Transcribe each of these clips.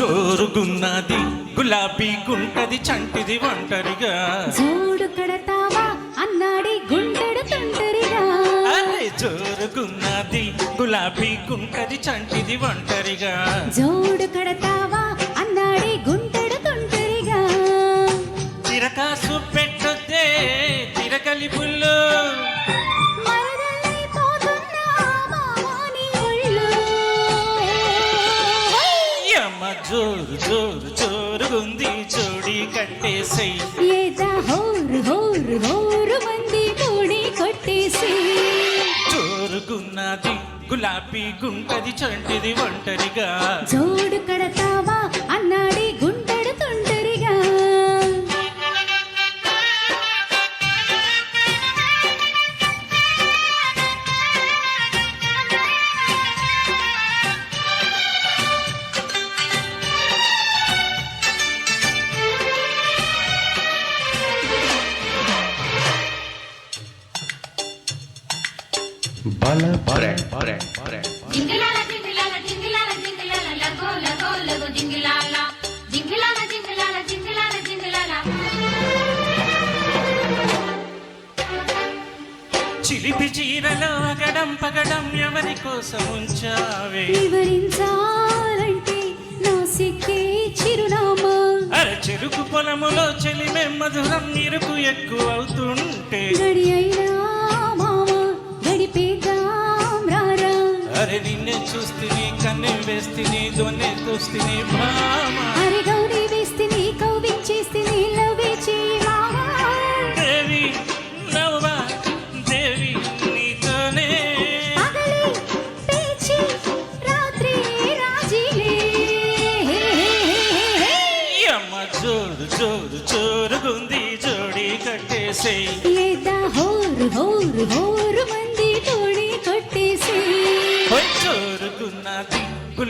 జోరుగున్నది గులాబీ గుంటది చంటిది ఒంటరిగా. జోడు కడతావా అన్నాడి గుండెడు తుంటరిగా అరే జోరుగున్నది గులాబీ గుంటది చంటిది ఒంటరిగా. జోడు కడతావా అన్నాడి గుండెడు తుంటరిగా తిరకాసు పెట్టొద్దే తిరగలి పుల్లు జోరు జోరు జోరుగుంది జోడి కట్టేసై ఏదా హోరు హోరు హోరు మంది కూడి కొట్టేసి జోరుగున్నది గులాబీ గుంటది చంటిది ఒంటరిగా. జోడు కడతావా జింగిలాల చిలిపి చీరలో అగడం పగడం ఎవరి కోసం ఉంచావే? వివరించాలంటే నా సిక్కే చిరునామా. అరే చెరుకు పొలములో చెలిమే మధురం ఇరుకు ఎక్కువ అవుతుంటే గడి అయినా అరే నిన్నే చూస్తుని కన్నె వేస్తుని దొన్నె చూస్తుని భామ అరే గౌరీ వేస్తిని కౌవించేస్తిని లవ్వే చేయి మావా దేవి నవ్వా. దేవి నీతోనే. పగలే పేచి రాత్రి రాజీలే. ఈ అమ్మ జోరు జోరు జోరుగుంది జోడి కట్టేసేయ్. ఏదా హోరు హోరు హోరు మంది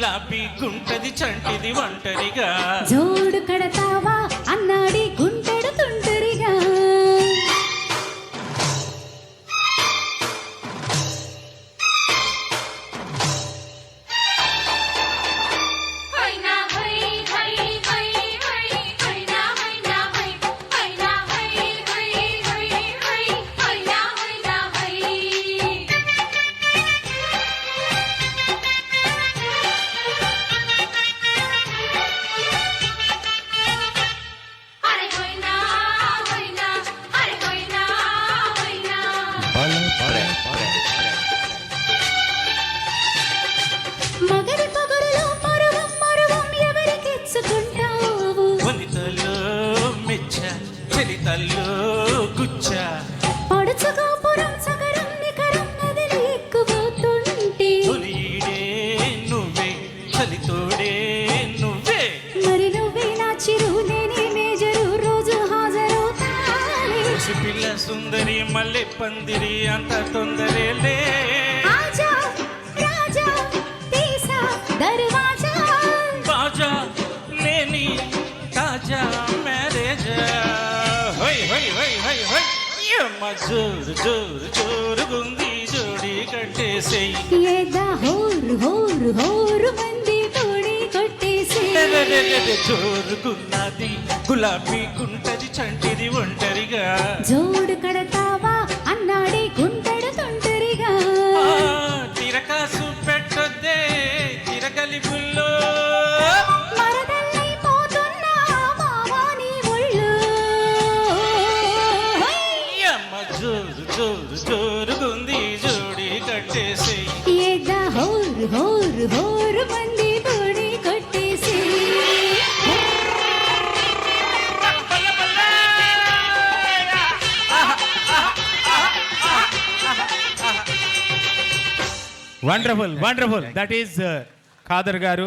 గులాబీ గుంటది చంటిది ఒంటరిగా. జోడు కడతావా అన్నాడి ఎవరికిచ్చుకుంటావు వనితలో మెచ్చ చలితల్లో గుచ్చ. పడుచుగోపురం సగరం నికరం నదిలి ఎక్కుపోతుంటే తొలిడే నువ్వే చలితోడే నువ్వే. మరి నువ్వే నా చిరు నేనే మేజరు రోజు పసి పిల్ల సుందరి మల్లె పందిరి అంత తొందరేలే ఆజా రాజా తీసా దర్వాజా. బాజా తాజా మ్యారేజ్ హోయ్ హోయ్ హోయ్ హోయ్ హోయ్ అమ్మ జోరు జోరు జోరుగుంది జోడి కట్టేసేయ్ ఏదా హోరు హోరు హోరు మంది తోడి కొట్టేసి జోరుగున్నది గులాబీ గుంటది చంటిది ఒంటరిగా జోడు కడతావా వచ్చేసి ఏదా హోరు హోరు హోరు మంది బోడి కొట్టేసి wonderful wonderful that is Khader garu.